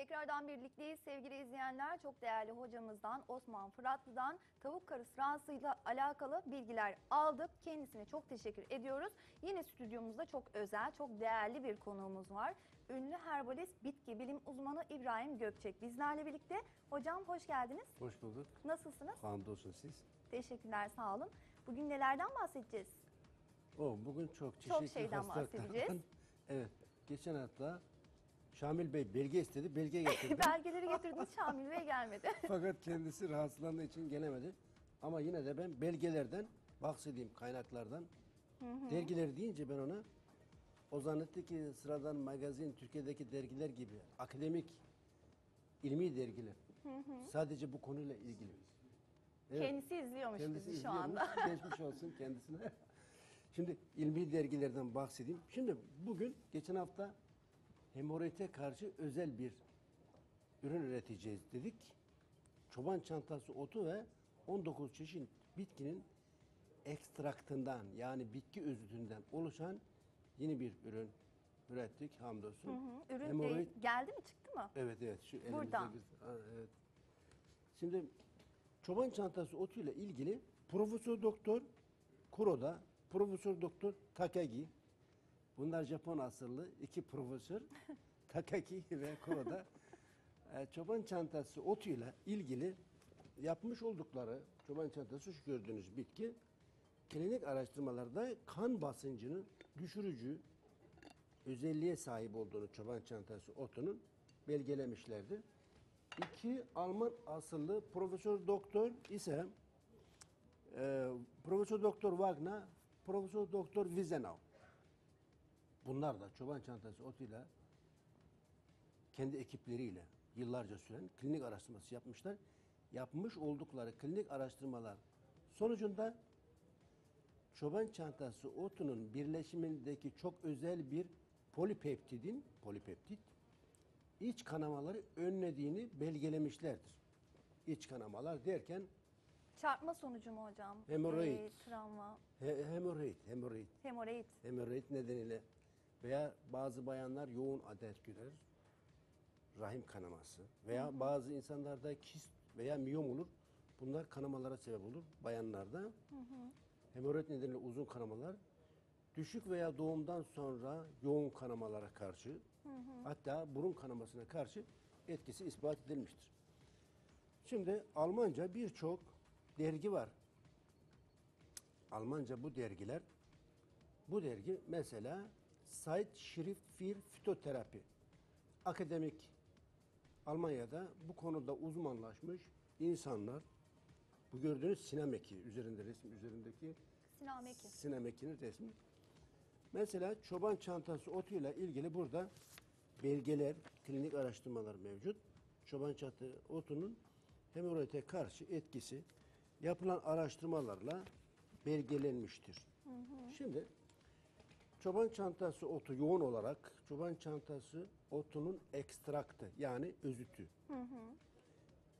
Tekrardan birlikteyiz sevgili izleyenler. Çok değerli hocamızdan Osman Fıratlı'dan tavuk karısı rahatsızlığıyla alakalı bilgiler aldık. Kendisine çok teşekkür ediyoruz. Yine stüdyomuzda çok özel, çok değerli bir konuğumuz var. Ünlü herbalist, bitki bilim uzmanı İbrahim Gökçek bizlerle birlikte. Hocam hoş geldiniz. Hoş bulduk. Nasılsınız? Hamdolsun siz. Teşekkürler, sağ olun. Bugün nelerden bahsedeceğiz? O bugün çok çeşitli şeyden hastalıklardan- bahsedeceğiz. evet. Geçen hafta Şamil Bey belge istedi. Belge getirdi. Belgeleri getirdiniz Şamil Bey gelmedi. Fakat kendisi rahatsızlandığı için gelemedi. Ama yine de ben belgelerden bahsedeyim kaynaklardan. Dergiler deyince ben ona o zannetti ki sıradan magazin Türkiye'deki dergiler gibi akademik ilmi dergiler. Sadece bu konuyla ilgili. Evet. Kendisi izliyormuş Kendisi bizi şu izliyormuş. anda. Geçmiş olsun kendisine. Şimdi ilmi dergilerden bahsedeyim. Şimdi bugün geçen hafta hemoroide karşı özel bir ürün üreteceğiz dedik. Çoban çantası otu ve 19 çeşit bitkinin ekstraktından yani bitki özütünden oluşan yeni bir ürün ürettik hamdolsun. Ürün e, Hemoroid- geldi mi çıktı mı? Evet evet şu. Buradan. biz- evet. Şimdi çoban çantası otuyla ilgili Profesör Doktor Kuroda, Profesör Doktor Takagi bunlar Japon asıllı iki profesör Takagi ve Kuroda e, çoban çantası otuyla ilgili yapmış oldukları çoban çantası şu gördüğünüz bitki klinik araştırmalarda kan basıncının düşürücü özelliğe sahip olduğunu çoban çantası otunun belgelemişlerdi. İki Alman asıllı Profesör Doktor ise e, Profesör Doktor Wagner, Profesör Doktor Wiesenau. Bunlar da çoban çantası otuyla kendi ekipleriyle yıllarca süren klinik araştırması yapmışlar. Yapmış oldukları klinik araştırmalar sonucunda çoban çantası otunun birleşimindeki çok özel bir polipeptidin, polipeptit, iç kanamaları önlediğini belgelemişlerdir. İç kanamalar derken Çarpma sonucu mu hocam? Hemoroid. Ee, travma, he, hemoroid, hemoroid, hemoroid. hemoroid nedeniyle veya bazı bayanlar yoğun adet görer, rahim kanaması veya bazı insanlarda kist veya miyom olur. Bunlar kanamalara sebep olur bayanlarda. Hemoroid nedeniyle uzun kanamalar düşük veya doğumdan sonra yoğun kanamalara karşı hatta burun kanamasına karşı etkisi ispat edilmiştir. Şimdi Almanca birçok dergi var. Almanca bu dergiler bu dergi mesela Zeitschrift für Phytotherapy. Akademik Almanya'da bu konuda uzmanlaşmış insanlar bu gördüğünüz sinemeki üzerinde resim üzerindeki Sinameki. sinemekinin resmi. Mesela çoban çantası otuyla ilgili burada belgeler, klinik araştırmalar mevcut. Çoban çantası otunun hemoroide karşı etkisi yapılan araştırmalarla belgelenmiştir. Şimdi çoban çantası otu yoğun olarak çoban çantası otunun ekstraktı yani özütü.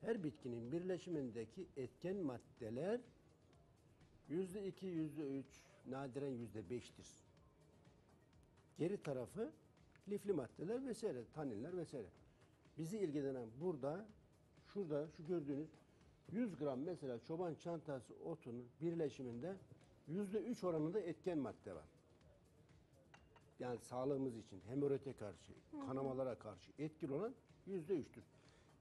Her bitkinin birleşimindeki etken maddeler Yüzde iki, yüzde üç, nadiren yüzde beştir. Geri tarafı lifli maddeler vesaire, taninler vesaire. Bizi ilgilenen burada, şurada şu gördüğünüz 100 gram mesela çoban çantası otunun birleşiminde yüzde üç oranında etken madde var. Yani sağlığımız için hemoroide karşı, kanamalara karşı etkili olan yüzde üçtür.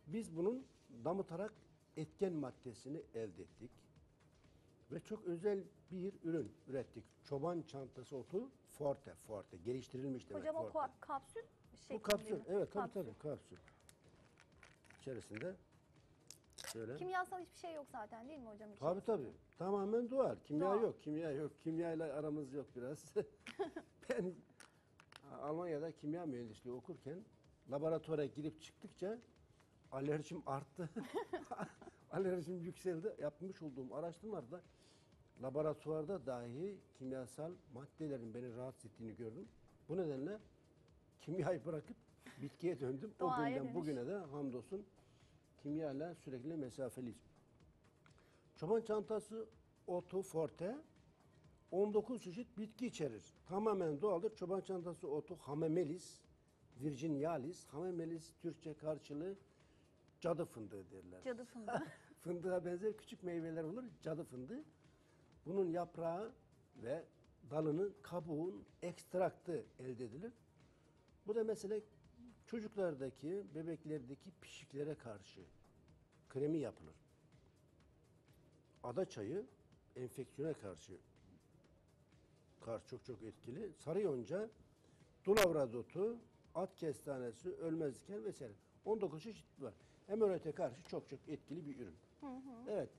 Biz bunun damıtarak etken maddesini elde ettik. Ve çok özel bir ürün ürettik. Çoban çantası otu Forte, Forte. Geliştirilmiş demek Hocam o Forte. ka- kapsül şeklinde Bu kapsül, mi? evet tabii Kapsül. tabii kapsül. İçerisinde şöyle. Kimyasal hiçbir şey yok zaten değil mi hocam? Tabii tabii. Tamamen doğal. Kimya Doğal. yok, kimya yok. Kimyayla aramız yok biraz. ben Almanya'da kimya mühendisliği okurken laboratuvara girip çıktıkça alerjim arttı. alerjim yükseldi. Yapmış olduğum araştırmalarda laboratuvarda dahi kimyasal maddelerin beni rahatsız ettiğini gördüm. Bu nedenle kimyayı bırakıp bitkiye döndüm. o Doğaya günden dönüş. bugüne de hamdolsun kimyayla sürekli mesafeliyiz. Çoban çantası otu forte 19 çeşit bitki içerir. Tamamen doğaldır. Çoban çantası otu hamamelis virginialis, hamamelis Türkçe karşılığı cadı fındığı derler. Cadı fındığı. Fındığa benzer küçük meyveler olur, cadı fındığı. Bunun yaprağı ve dalının kabuğun ekstraktı elde edilir. Bu da mesela çocuklardaki, bebeklerdeki pişiklere karşı kremi yapılır. Ada çayı enfeksiyona karşı karşı çok çok etkili. Sarı yonca, dulavradotu, at kestanesi, ölmez diken vesaire. 19 çeşit var. Hemorroide karşı çok çok etkili bir ürün. Evet.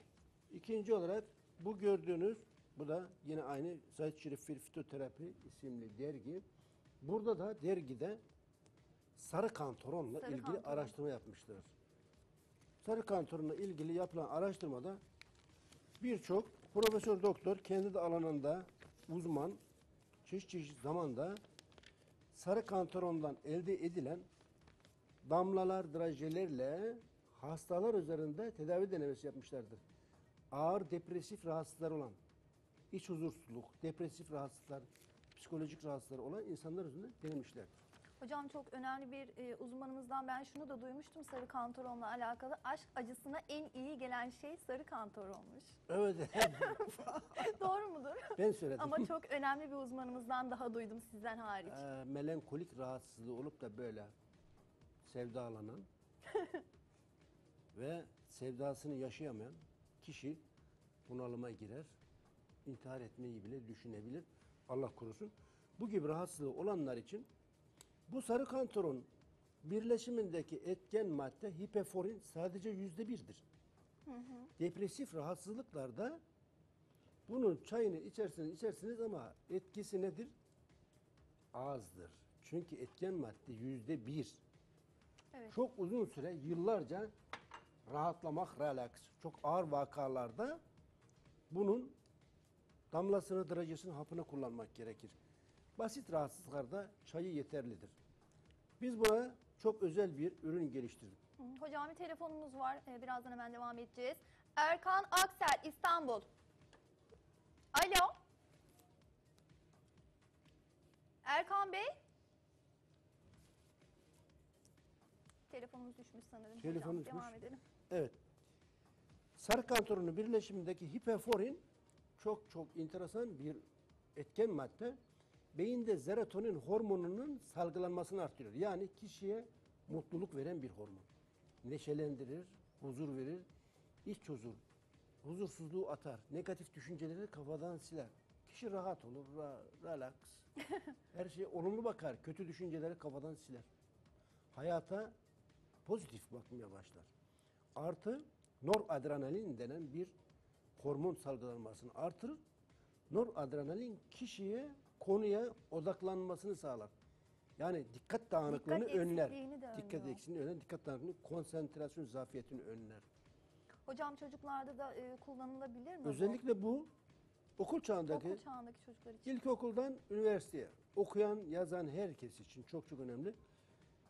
İkinci olarak bu gördüğünüz bu da yine aynı Zahid Şerif Fil Fitoterapi isimli dergi. Burada da dergide sarı kantoronla Sarı ilgili kantaron. araştırma yapmışlar. Sarı kantoronla ilgili yapılan araştırmada birçok profesör doktor kendi de alanında uzman çeşit çeşit zamanda sarı kantarondan elde edilen damlalar, drajelerle hastalar üzerinde tedavi denemesi yapmışlardır. Ağır depresif rahatsızlar olan, iç huzursuzluk, depresif rahatsızlıklar, psikolojik rahatsızlıklar olan insanlar üzerinde denemişlerdir. Hocam çok önemli bir e, uzmanımızdan ben şunu da duymuştum sarı kantaronla alakalı. Aşk acısına en iyi gelen şey sarı kantaronmuş. Evet, Doğru mudur? ben söyledim. Ama çok önemli bir uzmanımızdan daha duydum sizden hariç. Ee, melankolik rahatsızlığı olup da böyle sevdalanan ve sevdasını yaşayamayan kişi bunalıma girer. intihar etmeyi bile düşünebilir. Allah korusun. Bu gibi rahatsızlığı olanlar için bu sarı kantaron birleşimindeki etken madde hipeforin sadece yüzde birdir. Depresif rahatsızlıklarda bunun çayını içersiniz içersiniz ama etkisi nedir? azdır. Çünkü etken madde yüzde bir. Evet. Çok uzun süre, yıllarca rahatlamak, relax. Çok ağır vakalarda bunun damlasını, derecesini, hapını kullanmak gerekir. Basit rahatsızlıklarda çayı yeterlidir. Biz buna çok özel bir ürün geliştirdik. Hocam bir telefonumuz var. Ee, birazdan hemen devam edeceğiz. Erkan Aksel İstanbul. Alo. Erkan Bey. Telefonumuz düşmüş sanırım. Telefonu Hocam, devam düşmüş. edelim. Evet. Sarı kantorunun birleşimindeki hipeforin çok çok enteresan bir etken madde. Beyinde serotonin hormonunun salgılanmasını artırıyor. Yani kişiye mutluluk veren bir hormon. Neşelendirir, huzur verir, iç huzur, huzursuzluğu atar, negatif düşünceleri kafadan siler. Kişi rahat olur, ra- relax. Her şeye olumlu bakar, kötü düşünceleri kafadan siler. Hayata pozitif bakmaya başlar. Artı noradrenalin denen bir hormon salgılanmasını artırır. Noradrenalin kişiye konuya odaklanmasını sağlar. Yani dikkat dağınıklığını Dikkat önler. de Dikkat eksikliğini önler, dikkat dağınıklığını, konsantrasyon zafiyetini önler. Hocam çocuklarda da e, kullanılabilir mi? Özellikle bu okul çağındaki Okul çağındaki çocuklar için. İlkokuldan üniversiteye okuyan, yazan herkes için çok çok önemli.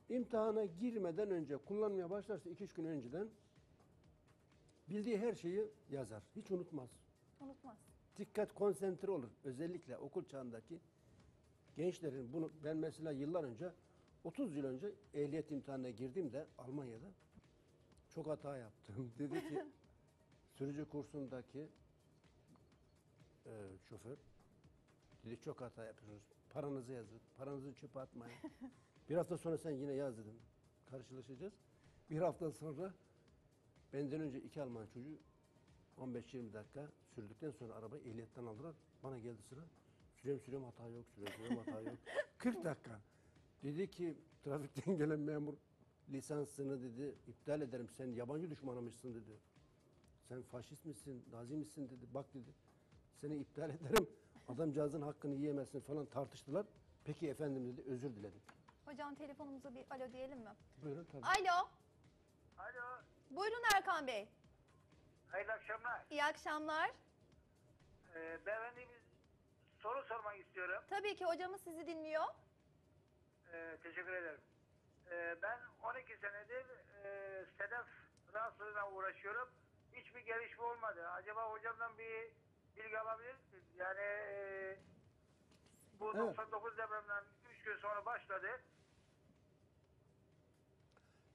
İmtihana girmeden önce kullanmaya başlarsa 2-3 gün önceden bildiği her şeyi yazar. Hiç unutmaz. Unutmaz. Dikkat konsantre olur. Özellikle okul çağındaki gençlerin bunu ben mesela yıllar önce 30 yıl önce ehliyet imtihanına girdiğimde Almanya'da çok hata yaptım. Dedi ki sürücü kursundaki e, şoför dedi çok hata yapıyorsunuz. Paranızı yazın. Paranızı çöpe atmayın. bir hafta sonra sen yine yaz dedim. Karşılaşacağız. Bir hafta sonra benden önce iki Alman çocuğu 15-20 dakika sürdükten sonra arabayı ehliyetten aldılar. Bana geldi sıra. Sürüyorum sürüyorum hata yok, sürüyorum sürüyorum hata yok. 40 dakika. Dedi ki trafikten gelen memur lisansını dedi iptal ederim. Sen yabancı düşmanımışsın dedi. Sen faşist misin, nazi misin dedi. Bak dedi. Seni iptal ederim. Adamcağızın hakkını yiyemezsin falan tartıştılar. Peki efendim dedi. Özür diledim. Hocam telefonumuza bir alo diyelim mi? Buyurun tabii. Alo. Alo, Buyurun Erkan Bey. Hayırlı akşamlar. İyi akşamlar. Ee, beyefendi bir soru sormak istiyorum. Tabii ki hocamız sizi dinliyor. Ee, teşekkür ederim. Ee, ben 12 senedir e, sedef rahatsızlığına uğraşıyorum. Hiçbir gelişme olmadı. Acaba hocamdan bir bilgi alabilir miyiz? Yani e, bu Evet. 99 depremden 3 gün sonra başladı.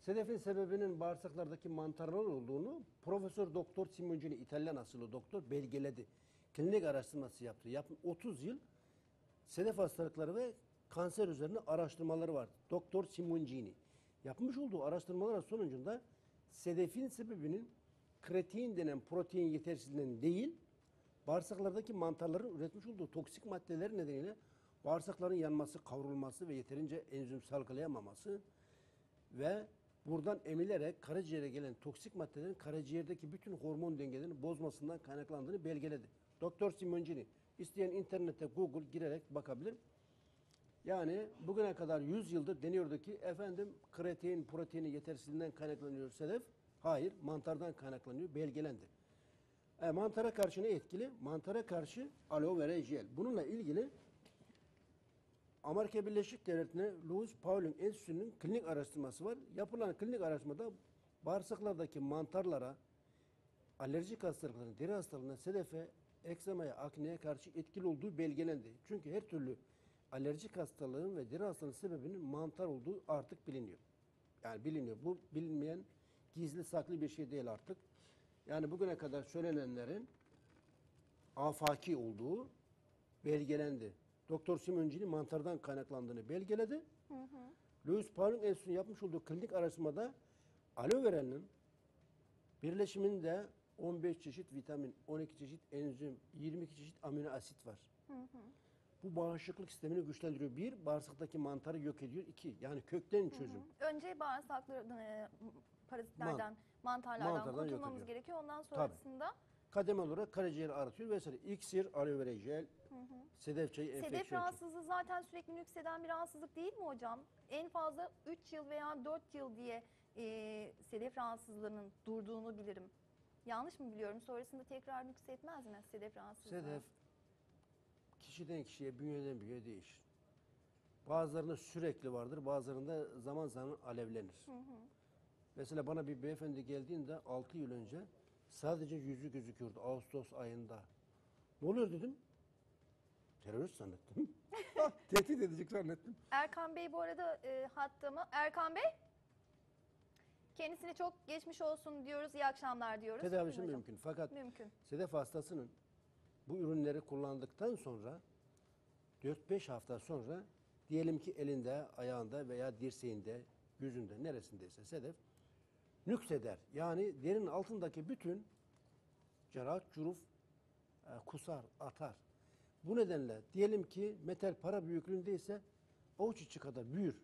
Sedefin sebebinin bağırsaklardaki mantarlar olduğunu Profesör Doktor Simoncini İtalyan asıllı doktor belgeledi. Klinik araştırması yaptı. Yap 30 yıl sedef hastalıkları ve kanser üzerine araştırmaları var. Doktor Simoncini. Yapmış olduğu araştırmalar sonucunda sedefin sebebinin kreatin denen protein yetersizliğinden değil, bağırsaklardaki mantarların üretmiş olduğu toksik maddeler nedeniyle bağırsakların yanması, kavrulması ve yeterince enzim salgılayamaması ve buradan emilerek karaciğere gelen toksik maddelerin karaciğerdeki bütün hormon dengelerini bozmasından kaynaklandığını belgeledi. Doktor Simoncini. İsteyen internette Google girerek bakabilir. Yani bugüne kadar 100 yıldır deniyordu ki efendim kreatin proteini yetersizliğinden kaynaklanıyor sedef. Hayır mantardan kaynaklanıyor belgelendi. E, mantara karşı ne etkili? Mantara karşı aloe vera jel. Bununla ilgili Amerika Birleşik Devletleri'ne Louis Pauling Enstitüsü'nün klinik araştırması var. Yapılan klinik araştırmada bağırsaklardaki mantarlara, alerjik hastalıkların, deri hastalığına, sedefe, eksemaya, akneye karşı etkili olduğu belgelendi. Çünkü her türlü alerjik hastalığın ve deri hastalığının sebebinin mantar olduğu artık biliniyor. Yani biliniyor. Bu bilinmeyen gizli saklı bir şey değil artık. Yani bugüne kadar söylenenlerin afaki olduğu belgelendi. Doktor Simoncini mantardan kaynaklandığını belgeledi. Louis Pauling Enstitüsü'nün yapmış olduğu klinik araştırmada aloe vera'nın birleşiminde 15 çeşit vitamin, 12 çeşit enzim, 22 çeşit amino asit var. Bu bağışıklık sistemini güçlendiriyor. Bir, bağırsaktaki mantarı yok ediyor. İki, yani kökten çözüm. Önce bağırsaklardan, e, parazitlerden, mantarlardan Mantardan yok kurtulmamız gerekiyor. Ondan sonrasında Kademe olarak karaciğeri aratıyor vesaire. İksir, aloe vera jel, sedef çayı, sedef enfeksiyon rahatsızlığı zaten sürekli nükseden bir rahatsızlık değil mi hocam? En fazla 3 yıl veya 4 yıl diye e, sedef rahatsızlığının durduğunu bilirim. Yanlış mı biliyorum? Sonrasında tekrar nüksetmez mi sedef rahatsızlığı? Sedef kişiden kişiye, bünyeden bünyeye değişir. Bazılarında sürekli vardır, bazılarında zaman zaman alevlenir. Mesela bana bir beyefendi geldiğinde 6 yıl önce sadece yüzü gözüküyordu Ağustos ayında. Ne oluyor dedim. Terörist zannettim. Tehdit edecek zannettim. Erkan Bey bu arada e, hatta mı? Erkan Bey? Kendisine çok geçmiş olsun diyoruz. İyi akşamlar diyoruz. Tedavisi hocam. mümkün. Fakat Mümkün. sedef hastasının bu ürünleri kullandıktan sonra 4-5 hafta sonra diyelim ki elinde, ayağında veya dirseğinde, yüzünde neresindeyse sedef nükseder. Yani derinin altındaki bütün cerahat, curuf e, kusar, atar. Bu nedenle diyelim ki metal para büyüklüğündeyse avuç içi kadar büyür.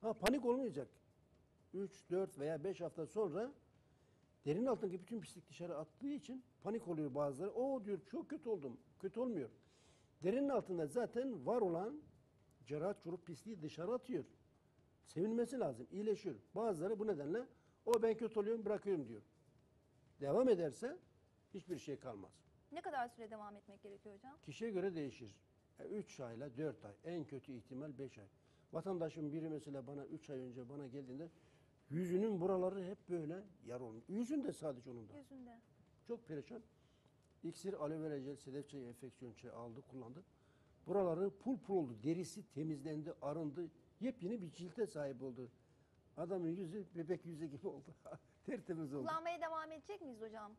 Ha panik olmayacak. 3, 4 veya 5 hafta sonra Derin altındaki bütün pislik dışarı attığı için panik oluyor bazıları. O diyor çok kötü oldum. Kötü olmuyor. Derinin altında zaten var olan cerahat çurup pisliği dışarı atıyor. Sevinmesi lazım. iyileşiyor. Bazıları bu nedenle o ben kötü oluyorum bırakıyorum diyor. Devam ederse hiçbir şey kalmaz. Ne kadar süre devam etmek gerekiyor hocam? Kişiye göre değişir. 3 ayla 4 ay. En kötü ihtimal 5 ay. Vatandaşın biri mesela bana 3 ay önce bana geldiğinde yüzünün buraları hep böyle yar olmuş. Yüzünde sadece onun da. Yüzünde. Çok perişan. İksir, aloe vera jel, sedef çayı, enfeksiyon çayı aldı, kullandı. Buraları pul pul oldu. Derisi temizlendi, arındı. Yepyeni bir cilte sahip oldu. Adamın yüzü bebek yüzü gibi oldu. Tertemiz oldu. Kullanmaya devam edecek miyiz hocam?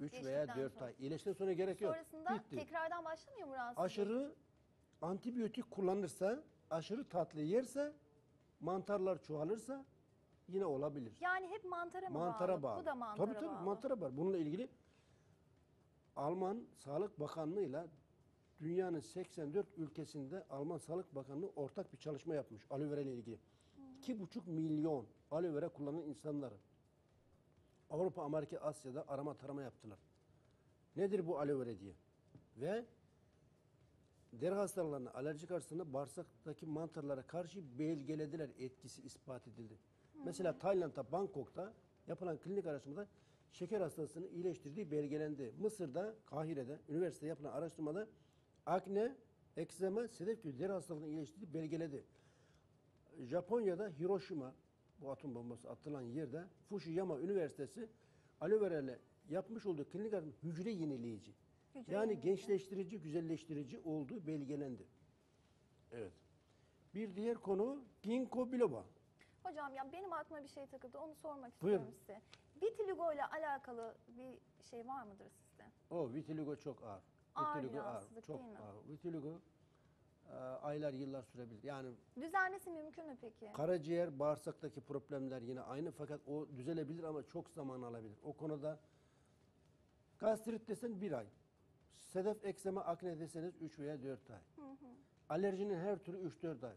3 geçtikten veya 4 sonra. ay. İyileştikten sonra gerek yok. Sonrasında Bitti. tekrardan başlamıyor mu rahatsızlık? Aşırı antibiyotik kullanırsa, aşırı tatlı yerse, mantarlar çoğalırsa yine olabilir. Yani hep mantara mı mantara bağlı? bağlı. Bu da mantara tabii tabii bağlı. mantara bağlı. Bununla ilgili Alman Sağlık Bakanlığı'yla dünyanın 84 ülkesinde Alman Sağlık Bakanlığı ortak bir çalışma yapmış aloe vera ile ilgili. 2,5 milyon aloe vera kullanan insanları Avrupa, Amerika, Asya'da arama tarama yaptılar. Nedir bu aloe vera diye? Ve deri hastalarına, alerjik hastalığına bağırsaktaki mantarlara karşı belgelediler. Etkisi ispat edildi. Mesela Tayland'da, Bangkok'ta yapılan klinik araştırmada şeker hastasını iyileştirdiği belgelendi. Mısır'da, Kahire'de, üniversitede yapılan araştırmada akne, ekzema, sedef gibi deri hastalığını iyileştirdiği belgeledi. Japonya'da Hiroşima, bu atom bombası atılan yerde Fukushima Üniversitesi aloe vera ile yapmış olduğu klinik araştırma hücre yenileyici. Hücre yani yenileyici. gençleştirici, güzelleştirici olduğu belgelendi. Evet. Bir diğer konu ginkgo biloba. Hocam ya benim aklıma bir şey takıldı. Onu sormak Buyurun. istiyorum size. Vitiligo ile alakalı bir şey var mıdır sizde? O vitiligo çok ağır. Ağır vitiligo ağır. Çok değil mi? ağır. Vitiligo e, aylar yıllar sürebilir. Yani Düzelmesi mümkün mü peki? karaciğer, bağırsaktaki problemler yine aynı fakat o düzelebilir ama çok zaman alabilir. O konuda gastrit desen bir ay. Sedef eksema akne deseniz 3 veya 4 ay. Alerjinin her türü 3-4 ay.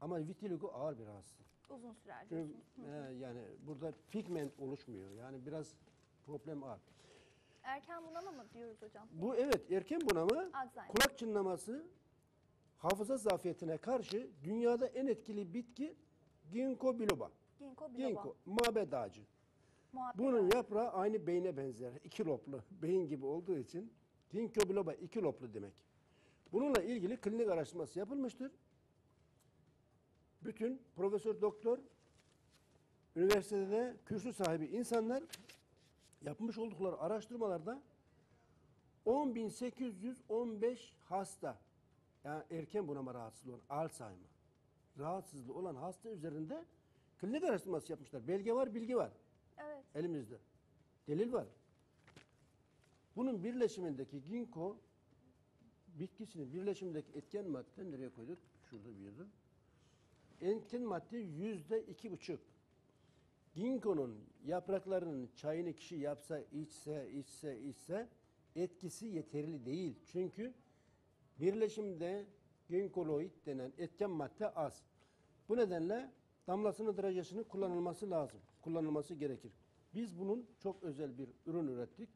Ama vitiligo ağır bir rahatsızlık. Uzun sürer Çünkü, diyorsunuz. e, yani burada pigment oluşmuyor. Yani biraz problem ağır. Erken bunama mı diyoruz hocam? Bu evet erken bunama Alzheimer. kulak çınlaması hafıza zafiyetine karşı dünyada en etkili bitki ginkgo biloba. Ginkgo biloba. Ginkgo, mabed ağacı. Muhabbet Bunun ağacı. yaprağı aynı beyne benzer. İki loblu. Beyin gibi olduğu için ginkgo biloba iki loblu demek. Bununla ilgili klinik araştırması yapılmıştır. Bütün profesör doktor üniversitede kürsü sahibi insanlar yapmış oldukları araştırmalarda 10.815 hasta yani erken bunama rahatsızlığı olan Alzheimer rahatsızlığı olan hasta üzerinde klinik araştırması yapmışlar. Belge var, bilgi var Evet. elimizde. Delil var. Bunun birleşimindeki ginkgo bitkisinin birleşimindeki etken madde nereye koyduk? Şurada bir yerde. Etken madde yüzde iki buçuk. Ginkgo'nun yapraklarının çayını kişi yapsa, içse, içse, içse etkisi yeterli değil. Çünkü birleşimde ginkoloid denen etken madde az. Bu nedenle damlasını derecesini kullanılması lazım. Kullanılması gerekir. Biz bunun çok özel bir ürün ürettik.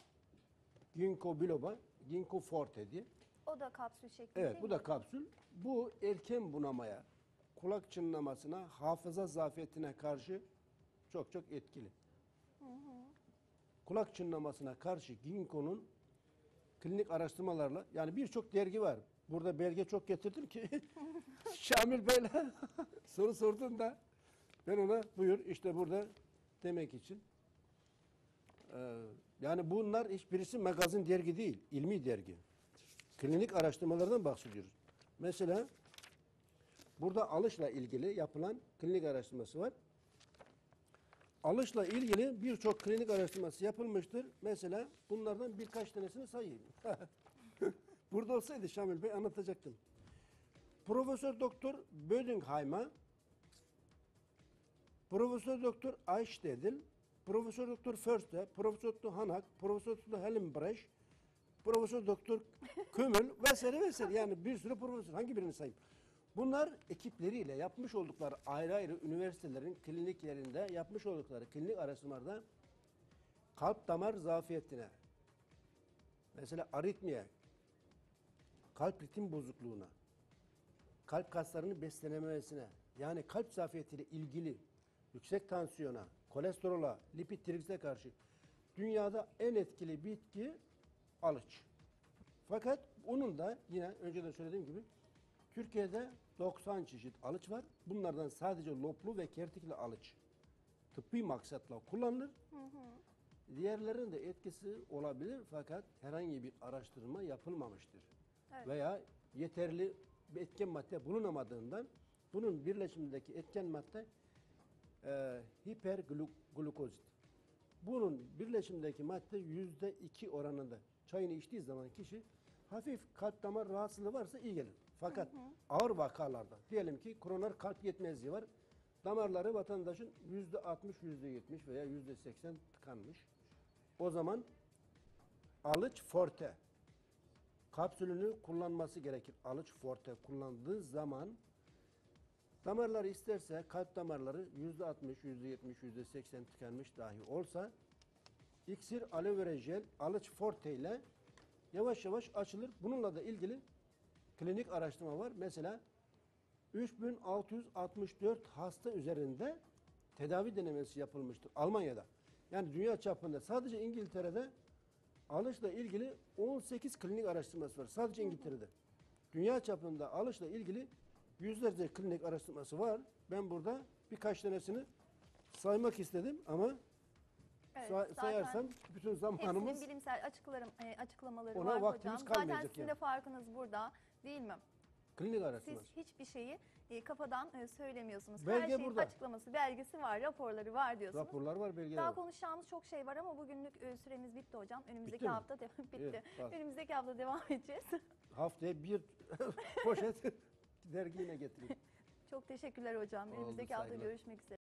Ginkgo biloba, Ginkgo forte diye. O da kapsül şeklinde Evet bu da kapsül. Bu erken bunamaya, kulak çınlamasına, hafıza zafiyetine karşı çok çok etkili. Kulak çınlamasına karşı ginkgonun klinik araştırmalarla yani birçok dergi var. Burada belge çok getirdim ki Şamil Bey'le soru sordun da ben ona buyur işte burada demek için. Ee, yani bunlar hiçbirisi magazin dergi değil, ilmi dergi. Klinik araştırmalardan bahsediyoruz. Mesela burada alışla ilgili yapılan klinik araştırması var. Alışla ilgili birçok klinik araştırması yapılmıştır. Mesela bunlardan birkaç tanesini sayayım. Burada olsaydı Şamil Bey anlatacaktım. Profesör Doktor Bödingheim'a, Profesör Doktor Eichstädel, Profesör Doktor Förster, Profesör Doktor Hanak, Profesör Doktor Hellenbrecht, Profesör Doktor Kömül vesaire vesaire yani bir sürü profesör hangi birini sayayım? Bunlar ekipleriyle yapmış oldukları ayrı ayrı üniversitelerin kliniklerinde yapmış oldukları klinik araştırmalarda kalp damar zafiyetine mesela aritmiye kalp ritim bozukluğuna kalp kaslarının beslenememesine yani kalp zafiyetiyle ilgili yüksek tansiyona, kolesterola, lipid trigliseride karşı dünyada en etkili bitki alıç. Fakat onun da yine önceden söylediğim gibi Türkiye'de 90 çeşit alıç var. Bunlardan sadece loplu ve kertikli alıç tıbbi maksatla kullanılır. Diğerlerinin de etkisi olabilir fakat herhangi bir araştırma yapılmamıştır. Evet. Veya yeterli bir etken madde bulunamadığından bunun birleşimindeki etken madde e, hiperglukozit. Bunun birleşimindeki madde yüzde iki oranında. Çayını içtiği zaman kişi hafif kalp damar rahatsızlığı varsa iyi gelir. Fakat ağır vakalarda diyelim ki koroner kalp yetmezliği var. Damarları vatandaşın yüzde altmış, yüzde yetmiş veya yüzde seksen tıkanmış. O zaman alıç forte kapsülünü kullanması gerekir. Alıç forte kullandığı zaman damarları isterse kalp damarları yüzde altmış, yüzde yetmiş, yüzde seksen tıkanmış dahi olsa iksir, aloe vera jel, alıç forte ile yavaş yavaş açılır. Bununla da ilgili klinik araştırma var. Mesela 3664 hasta üzerinde tedavi denemesi yapılmıştır Almanya'da. Yani dünya çapında sadece İngiltere'de alışla ilgili 18 klinik araştırması var. Sadece İngiltere'de. Dünya çapında alışla ilgili yüzlerce klinik araştırması var. Ben burada birkaç tanesini saymak istedim ama Evet, say- zaten sayarsam bütün zamanımız Hepsinin bilimsel açıklarım, e, açıklamaları Ona var vaktimiz hocam. Zaten kalmayacak sizin yani. de farkınız burada değil mi? klinik Siz araştırması. hiçbir şeyi e, kafadan e, söylemiyorsunuz. Belge Her şeyin burada. açıklaması, belgesi var, raporları var diyorsunuz. Raporlar var, belgeler Daha var. konuşacağımız çok şey var ama bugünlük e, süremiz bitti hocam. Önümüzdeki Bitti mi? hafta devam bitti. Evet, bak. Önümüzdeki hafta devam edeceğiz. Haftaya bir poşet dergi yine getireyim. çok teşekkürler hocam. Önümüzdeki hafta saygılar. görüşmek üzere.